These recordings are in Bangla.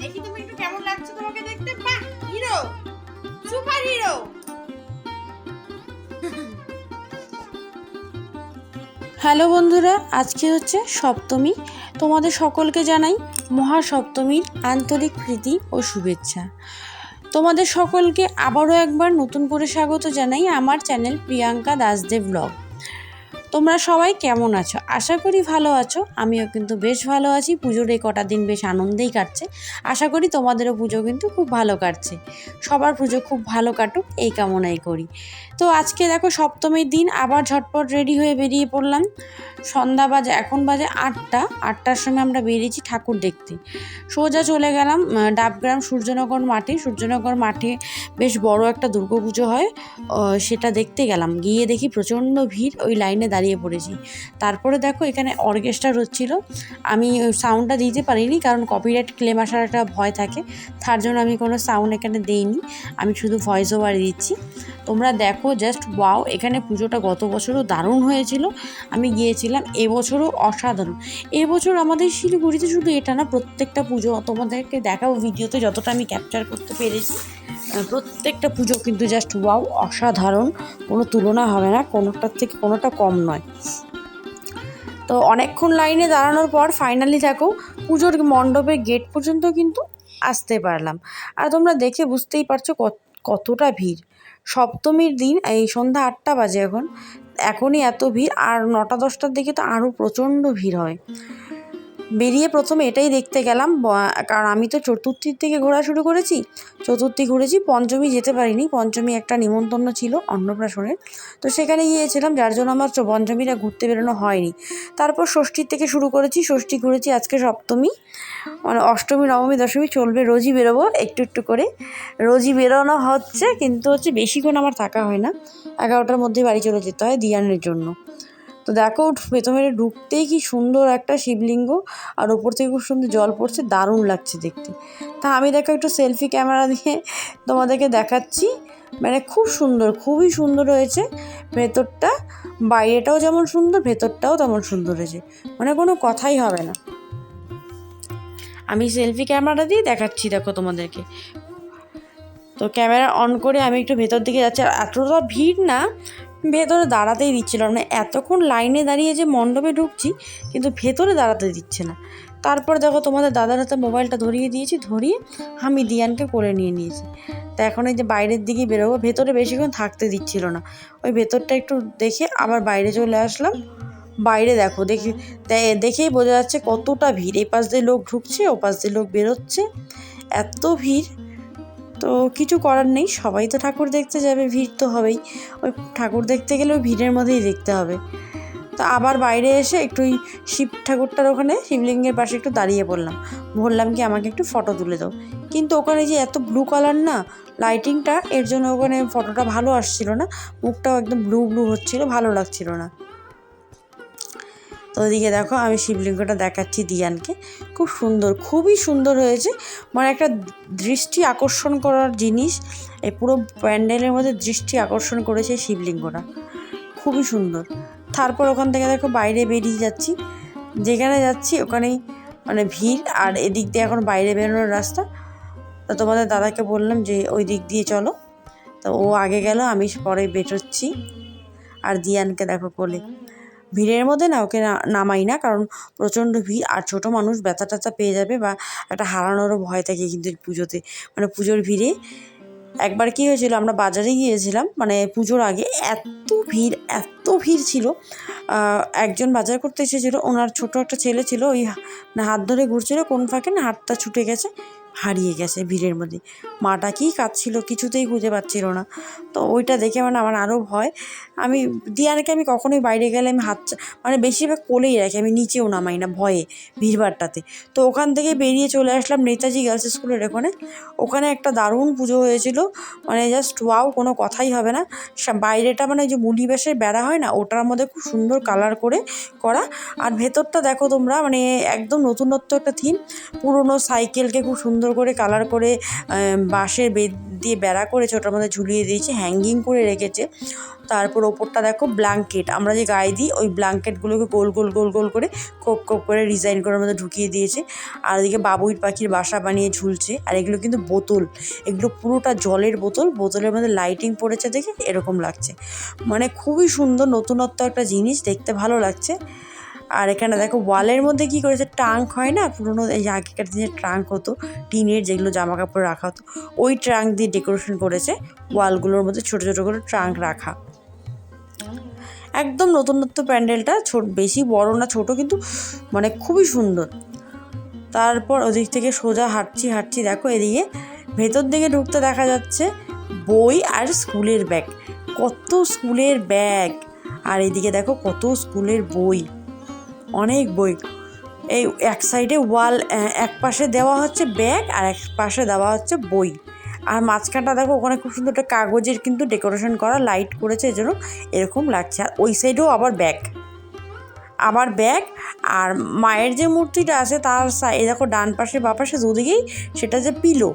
দেখি তুমি একটু কেমন লাগছে তোমাকে দেখতে? বাহ হিরো সুপার হিরো হ্যালো বন্ধুরা, আজকে হচ্ছে সপ্তমী। তোমাদের সকলকে জানাই মহাসপ্তমীর আন্তরিক প্রীতি ও শুভেচ্ছা। তোমাদের সকলকে আবারও একবার নতুন করে স্বাগত জানাই আমার চ্যানেল প্রিয়াঙ্কা দাসদেব ব্লগ। তোমরা সবাই কেমন আছো? আশা করি ভালো আছো। আমিও কিন্তু বেশ ভালো আছি। পুজোর এই কটা দিন বেশ আনন্দেই কাটছে। আশা করি তোমাদেরও পুজো কিন্তু খুব ভালো কাটছে। সবার পুজো খুব ভালো কাটুক, এই কামনাই করি। তো আজকে দেখো সপ্তমীর দিন, আবার ঝটপট রেডি হয়ে বেরিয়ে পড়লাম। সন্ধ্যা বাজে, এখন বাজে আটটা। আটটার সময় আমরা বেরিয়েছি ঠাকুর দেখতে। সোজা চলে গেলাম ডাবগ্রাম সূর্যনগর মাঠে। সূর্যনগর মাঠে বেশ বড় একটা দুর্গাপুজো হয়। সেটা দেখতে গেলাম। গিয়ে দেখি প্রচণ্ড ভিড়। ওই লাইনে দাঁড়িয়ে পড়েছি। তারপরে দেখো এখানে অর্কেস্ট্রা হচ্ছিল। আমি সাউন্ডটা দিতে পারিনি কারণ কপিরাইট ক্লেম আসার একটা ভয় থাকে। তার জন্য আমি কোনো সাউন্ড এখানে দেইনি। আমি শুধু ভয়েস ওভার দিচ্ছি। তোমরা দেখো জাস্ট ওয়াও এখানে পুজোটা গত বছরও দারুণ হয়েছিল। আমি গিয়েছিলাম, এবছরও অসাধারণ। এবছর আমাদের শিলিগুড়িতে শুধু এটা না, প্রত্যেকটা পুজো তোমাদেরকে দেখাবো ভিডিওতে যতটা আমি ক্যাপচার করতে পেরেছি। প্রত্যেকটা পুজো কিন্তু জাস্ট ওয়াও অসাধারণ। কোনো তুলনা হবে না, কোনোটার থেকে কোনোটা কম নয়। তো অনেকক্ষণ লাইনে দাঁড়ানোর পর ফাইনালি দেখো, পুজোর মণ্ডপের গেট পর্যন্ত কিন্তু আসতে পারলাম। আর তোমরা দেখে বুঝতেই পারছ কত- কতটা ভিড়। সপ্তমীর দিন, এই সন্ধ্যা আটটা বাজে এখন। এখনই এত ভিড়, আর নটা দশটার দিকে তো আরও প্রচণ্ড ভিড় হয়। বেরিয়ে প্রথমে এটাই দেখতে গেলাম কারণ আমি তো চতুর্থীর থেকে ঘোরা শুরু করেছি। চতুর্থী ঘুরেছি, পঞ্চমী যেতে পারিনি, পঞ্চমী একটা নিমন্ত্রণ ছিল অন্নপ্রাশনের। তো সেখানে গিয়েছিলাম, যার জন্য আমার পঞ্চমীটা ঘুরতে বেরোনো হয়নি। তারপর ষষ্ঠীর থেকে শুরু করেছি, ষষ্ঠী ঘুরেছি আজকে সপ্তমী। মানে অষ্টমী, নবমী, দশমী চলবে, রোজই বেরোবো, একটু একটু করে। রোজই বেরোনো হচ্ছে, কিন্তু হচ্ছে বেশিক্ষণ আমার থাকা হয় না। এগারোটার মধ্যে বাড়ি চলে যেতে হয় দিয়ানের জন্য। তো দেখো প্রথমে ঢুকতেই কি সুন্দর একটা শিবলিঙ্গ আর ওপর থেকে খুব সুন্দর জল পড়ছে, দারুণ লাগছে দেখতে। তা আমি দেখো একটু সেলফি ক্যামেরা দিয়ে তোমাদেরকে দেখাচ্ছি। মানে খুব সুন্দর, খুবই সুন্দর হয়েছে। ভেতরটা, বাইরেটাও যেমন সুন্দর, ভেতরটাও তেমন সুন্দর হয়েছে। মানে কোনো কথাই হবে না। আমি সেলফি ক্যামেরা দিয়ে দেখাচ্ছি দেখো তোমাদেরকে। তো ক্যামেরা অন করে আমি একটু ভেতর দিকে যাচ্ছি। আর এতটা ভিড় না ভেতরে দাঁড়াতেই দিচ্ছিল না। মানে এতক্ষণ লাইনে দাঁড়িয়ে যে মণ্ডপে ঢুকছি, কিন্তু ভেতরে দাঁড়াতে দিচ্ছে না। তারপর দেখো তোমাদের দাদার হাতে মোবাইলটা ধরিয়ে দিয়েছি, ধরিয়ে আমি দিয়ানকে কোলে নিয়ে নিয়েছি। তা এখন এই যে বাইরের দিকে বেরোবো, ভেতরে বেশিক্ষণ থাকতে দিচ্ছিল না। ওই ভেতরটা একটু দেখে আবার বাইরে চলে আসলাম। বাইরে দেখো, দেখি দেখেই বোঝা যাচ্ছে কতটা ভিড়। এই পাশ দিয়ে লোক ঢুকছে ও পাশ দিয়ে লোক বেরোচ্ছে। এত ভিড়। তো কিছু করার নেই, সবাই তো ঠাকুর দেখতে যাবে, ভিড় তো হবেই। ওই ঠাকুর দেখতে গেলে ওই ভিড়ের মধ্যেই দেখতে হবে। তো আবার বাইরে এসে একটু ওই শিব ঠাকুরটার ওখানে, শিবলিঙ্গের পাশে একটু দাঁড়িয়ে পড়লাম। বললাম কি, আমাকে একটু ফটো তুলে দাও। কিন্তু ওখানে যে এত ব্লু কালার না, লাইটিংটা, এর জন্য ওখানে ফটোটা ভালো আসছিল না। মুখটাও একদম ব্লু ব্লু হচ্ছিল, ভালো লাগছিল না। তো ওইদিকে দেখো আমি শিবলিঙ্গটা দেখাচ্ছি দিয়ানকে। খুব সুন্দর, খুবই সুন্দর হয়েছে। মানে একটা দৃষ্টি আকর্ষণ করার জিনিস। এই পুরো প্যান্ডেলের মধ্যে দৃষ্টি আকর্ষণ করেছে শিবলিঙ্গটা। খুবই সুন্দর। তারপর ওখান থেকে দেখো বাইরে বেরিয়ে যাচ্ছি। যেখানে যাচ্ছি ওখানেই মানে ভিড়। আর এদিক দিয়ে এখন বাইরে বেরোনোর রাস্তা। তা তোমাদের দাদাকে বললাম যে ওই দিক দিয়ে চলো। তো ও আগে গেল, আমি পরে বেরোচ্ছি। আর দিয়ানকে দেখো কোলে। ভিড়ের মধ্যে না ওকে নামাই না, কারণ প্রচণ্ড ভিড় আর ছোট মানুষ ব্যথা ট্যাথা পেয়ে যাবে বা একটা হারানোরও ভয় থাকে কিন্তু পুজোতে। মানে পুজোর ভিড়ে একবার কী হয়েছিল, আমরা বাজারে গিয়েছিলাম মানে পুজোর আগে এত ভিড় এত ভিড় ছিল। একজন বাজার করতে এসেছিল, ওনার ছোট একটা ছেলে ছিল, ওই হাত ধরে ঘুরছিল, কোন ফাঁকে না হাতটা ছুটে গেছে। হারিয়ে গেছে ভিড়ের মধ্যে। মাটা কী কাঁদছিল কিছুতেই খুঁজে পাচ্ছিল না। তো ওইটা দেখে মানে আমার আরও ভয়। আমি, দিয়ানকে আমি কখনোই বাইরে গেলে আমি হাত মানে বেশিরভাগ কোলেই রাখি, আমি নিচেও নামাই না ভয়ে ভিড়ভাড়টাতে। তো ওখান থেকে বেরিয়ে চলে আসলাম নেতাজি গার্লস স্কুলের ওখানে। ওখানে একটা দারুণ পুজো হয়েছিল। মানে জাস্ট ওয়াও কোনো কথাই হবে না। বাইরেটা মানে যে মুলি বেশের বেড়া হয় না, ওটার মধ্যে খুব সুন্দর কালার করে করা। আর ভেতরটা দেখো তোমরা মানে একদম নতুনত্ব একটা থিম পুরনো সাইকেলকে খুব সুন্দর করে কালার করে বাঁশের বেদ দিয়ে বেড়া করেছে, ওটার মধ্যে ঝুলিয়ে দিয়েছে হ্যাঙ্গিং করে রেখেছে। তারপর ওপরটা দেখো ব্ল্যাঙ্কেট আমরা যে গায়ে দিই, ওই ব্ল্যাঙ্কেটগুলোকে গোল গোল গোল গোল করে কোপ কোপ করে ডিজাইন করে মধ্যে ঢুকিয়ে দিয়েছে। আর এদিকে বাবুই পাখির বাসা বানিয়ে ঝুলছে, আর এগুলো কিন্তু বোতল, এগুলো পুরোটা জলের বোতল, বোতলের মধ্যে লাইটিং পড়েছে দেখে এরকম লাগছে। মানে খুবই সুন্দর নতুনত্ব একটা জিনিস, দেখতে ভালো লাগছে। আর এখানে দেখো ওয়ালের মধ্যে কি করেছে? ট্রাঙ্ক হয় না? পুরোনো এই আগেকার দিনে ট্রাঙ্ক হতো, টিনের যেগুলো জামা কাপড় রাখা হতো, ওই ট্রাঙ্ক দিয়ে ডেকোরেশন করেছে, ওয়ালগুলোর মধ্যে ছোটো ছোটো করে ট্রাঙ্ক রাখা। একদম নতুনত্ব প্যান্ডেলটা ছোট, বেশি বড় না, ছোট কিন্তু মানে খুবই সুন্দর। তারপর ওদিক থেকে সোজা হাঁটছি হাঁটছি, দেখো এদিকে ভেতর দিকে ঢুকতে দেখা যাচ্ছে বই আর স্কুলের ব্যাগ। কত স্কুলের ব্যাগ। আর এদিকে দেখো কত স্কুলের বই। অনেক বই। এই এক সাইডে ওয়াল এক পাশে দেওয়া হচ্ছে ব্যাগ আর এক পাশে দেওয়া হচ্ছে বই। আর মাঝখানটা দেখো, ওখানে খুব সুন্দর একটা কাগজের কিন্তু ডেকোরেশন করা লাইট করেছে এজন্য এরকম লাগছে। আর ওই সাইডেও আবার ব্যাগ আবার ব্যাগ আর মায়ের যে মূর্তিটা আছে, তার এই দেখো ডান পাশে, বা পাশে, দুদিকেই সেটা যে পিলো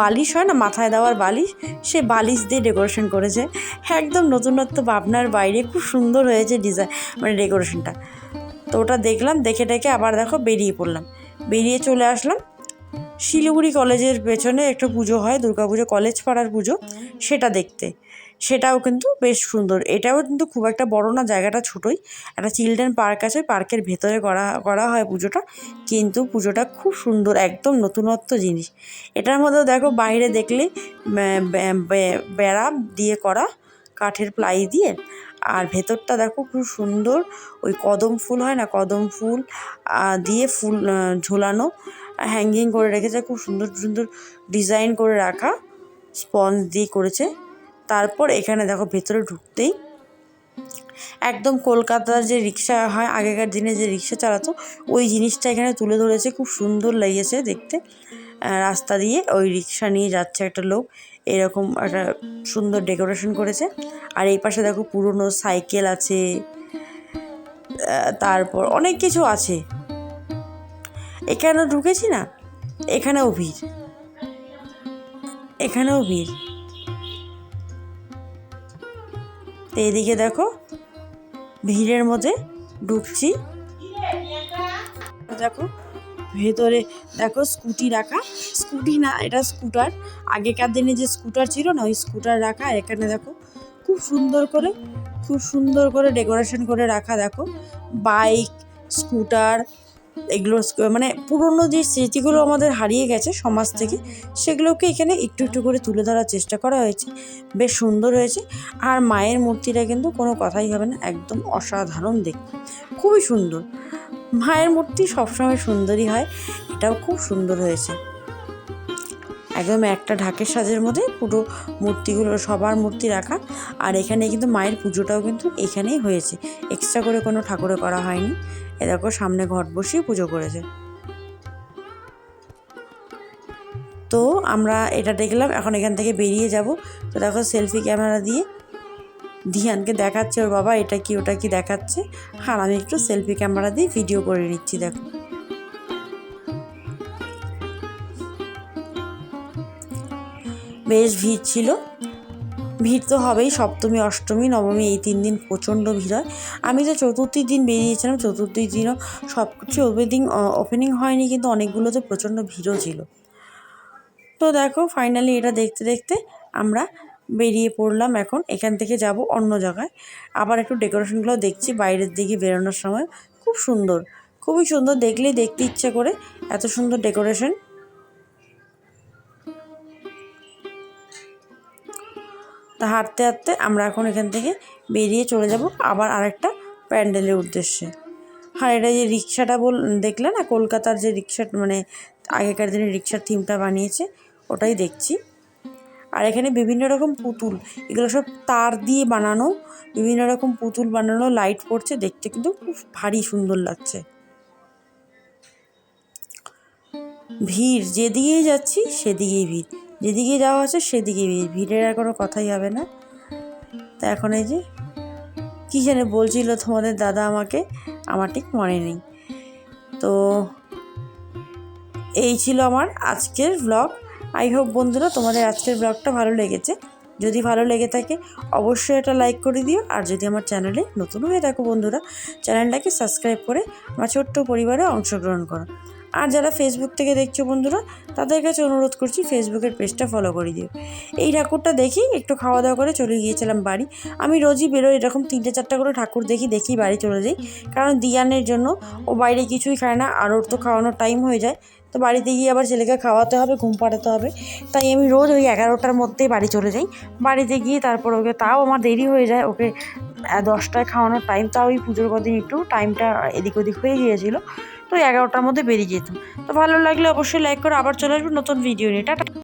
বালিশ হয় না, মাথায় দেওয়ার বালিশ, সে বালিশ দিয়ে ডেকোরেশন করেছে। একদম নতুনত্ব ভাবনার বাইরে, খুব সুন্দর হয়েছে ডিজাইন মানে ডেকোরেশনটা তো ওটা দেখলাম, দেখে টেকে আবার দেখো বেরিয়ে পড়লাম। বেরিয়ে চলে আসলাম। শিলিগুড়ি কলেজের পেছনে একটা পুজো হয় দুর্গাপুজো কলেজ পাড়ার পুজো, সেটা দেখতে। সেটাও কিন্তু বেশ সুন্দর। এটাও কিন্তু খুব একটা বড় না, জায়গাটা ছোটোই। একটা চিলড্রেন পার্ক আছে, পার্কের ভেতরে করা করা হয় পুজোটা। কিন্তু পুজোটা খুব সুন্দর, একদম নতুনত্ব জিনিস। এটার মধ্যেও দেখো বাইরে দেখলে বেড়া দিয়ে করা, কাঠের প্লাই দিয়ে। আর ভেতরটা দেখো খুব সুন্দর। ওই কদম ফুল হয় না, কদম ফুল দিয়ে ফুল ঝোলানো হ্যাঙ্গিং করে রেখেছে। খুব সুন্দর সুন্দর ডিজাইন করে রাখা স্পঞ্জ দিয়ে করেছে। তারপর এখানে দেখো ভেতরে ঢুকতেই একদম কলকাতার যে রিক্সা হয়, আগেকার দিনে যে রিক্সা চালাতো, ওই জিনিসটা এখানে তুলে ধরেছে। খুব সুন্দর লেগেছে দেখতে। রাস্তা দিয়ে ওই রিক্সা নিয়ে যাচ্ছে একটা লোক। এরকম একটা সুন্দর ডেকোরেশন করেছে। আর এই পাশে দেখো পুরনো সাইকেল আছে। তারপর অনেক কিছু আছে। এখানেও ঢুকেছি না? এখানেও ভিড়। এখানেও ভিড়। তো এদিকে দেখো ভিড়ের মধ্যে ঢুকছি। দেখো ভেতরে দেখো স্কুটি রাখা। স্কুটি না, এটা স্কুটার। আগেকার দিনে যে স্কুটার ছিল না, ওই স্কুটার রাখা। এখানে দেখো, খুব সুন্দর করে, খুব সুন্দর করে ডেকোরেশন করে রাখা, দেখো। বাইক, স্কুটার, এগুলো মানে পুরনো যে স্মৃতিগুলো আমাদের হারিয়ে গেছে সমাজ থেকে, সেগুলোকে এখানে একটু একটু করে তুলে ধরার চেষ্টা করা হয়েছে। বেশ সুন্দর হয়েছে। আর মায়ের মূর্তিটা কিন্তু কোনো কথাই হবে না, একদম অসাধারণ দেখতে। খুবই সুন্দর। মায়ের মূর্তি সবসময় সুন্দরই হয়, এটাও খুব সুন্দর হয়েছে। একদম একটা ঢাকের সাজের মধ্যে পুরো মূর্তিগুলো, সবার মূর্তি রাখা। আর এখানে কিন্তু মায়ের পুজোটাও কিন্তু এখানেই হয়েছে। এক্সট্রা করে কোনো ঠাকুরে করা হয়নি। এ দেখো, সামনে ঘট বসিয়ে পুজো করেছে। তো আমরা এটা দেখলাম, এখন এখান থেকে বেরিয়ে যাব। তো দেখো, সেলফি ক্যামেরা দিয়ে ধিয়ানকে দেখাচ্ছে ওর বাবা, এটা কি, ওটা কি দেখাচ্ছে? আর আমি একটু সেলফি ক্যামেরা দিয়ে ভিডিও করে নিচ্ছি, দেখো। বেশ ভিড় ছিল। ভিড় তো হবেই, সপ্তমী, অষ্টমী, নবমী, এই তিন দিন প্রচণ্ড ভিড় হয়। আমি তো চতুর্থীর দিন বেরিয়েছিলাম, চতুর্থীর দিনও সব কিছু ওপেনিং ওপেনিং হয়নি, কিন্তু অনেকগুলোতে প্রচণ্ড ভিড়ও ছিল। তো দেখো ফাইনালি এটা দেখতে দেখতে আমরা বেরিয়ে পড়লাম এখন। এখান থেকে যাব অন্য জায়গায়। আবার একটু ডেকোরেশনগুলো দেখছি বাইরের দিকে বেরোনোর সময়। খুব সুন্দর। খুবই সুন্দর দেখলেই দেখতে ইচ্ছে করে। এত সুন্দর ডেকোরেশন। তা হাঁটতে হাঁটতে আমরা এখন এখান থেকে বেরিয়ে চলে যাব আবার আরেকটা প্যান্ডেলের উদ্দেশ্যে। আর এটা যে রিক্সাটা বল, দেখলে না? কলকাতার যে রিক্সা মানে আগেকার দিনে রিক্সার থিমটা বানিয়েছে, ওটাই দেখছি। আর এখানে বিভিন্ন রকম পুতুল। এগুলো সব তার দিয়ে বানানো। বিভিন্ন রকম পুতুল বানানো লাইট পড়ছে দেখতে কিন্তু খুব ভারী সুন্দর লাগছে। ভিড়, যেদিকেই যাচ্ছি সেদিকেই ভিড়। যেদিকে যাওয়া আছে সেদিকেই ভিড়। ভিড়ের আর কোনো কথাই হবে না। তা এখন এই যে, কী জানে বলছিল তোমাদের দাদা আমাকে? আমার ঠিক মনে নেই। তো এই ছিল আমার আজকের ব্লগ আই হোপ বন্ধুরা তোমাদের আজকের ব্লগটা ভালো লেগেছে। যদি ভালো লেগে থাকে, অবশ্যই এটা লাইক করে দিও। আর যদি আমার চ্যানেলে নতুন হয়ে থাকো বন্ধুরা, চ্যানেলটাকে সাবস্ক্রাইব করে আমার ছোট্ট পরিবারে অংশগ্রহণ করো। আর যারা ফেসবুক থেকে দেখছ বন্ধুরা, তাদের কাছে অনুরোধ করছি ফেসবুকের পেজটা ফলো করে দিও। এই ঠাকুরটা দেখি, একটু খাওয়া দাওয়া করে চলে গিয়েছিলাম বাড়ি। আমি রোজই বেরোই, এরকম তিনটে চারটা করে ঠাকুর দেখি দেখি বাড়ি চলে যাই। কারণ দিয়ানের জন্য ও বাইরে কিছুই খায় না, আর ওর তো খাওয়ানোর টাইম হয়ে যায়। তো বাড়িতে গিয়ে আবার ছেলেকে খাওয়াতে হবে, ঘুম পাড়াতে হবে। তাই আমি রোজ ওই এগারোটার মধ্যেই বাড়ি চলে যাই। বাড়িতে গিয়ে তারপর ওকে, তাও আমার দেরি হয়ে যায়, ওকে দশটায় খাওয়ানোর টাইম তাও ওই পুজোর কদিন একটু টাইমটা এদিক ওদিক হয়ে গিয়েছিল। তো এগারোটার মধ্যে বেরিয়ে যেতাম। তো ভালো লাগলে অবশ্যই লাইক করে আবার চলে আসব নতুন ভিডিও নিয়ে। টাটা।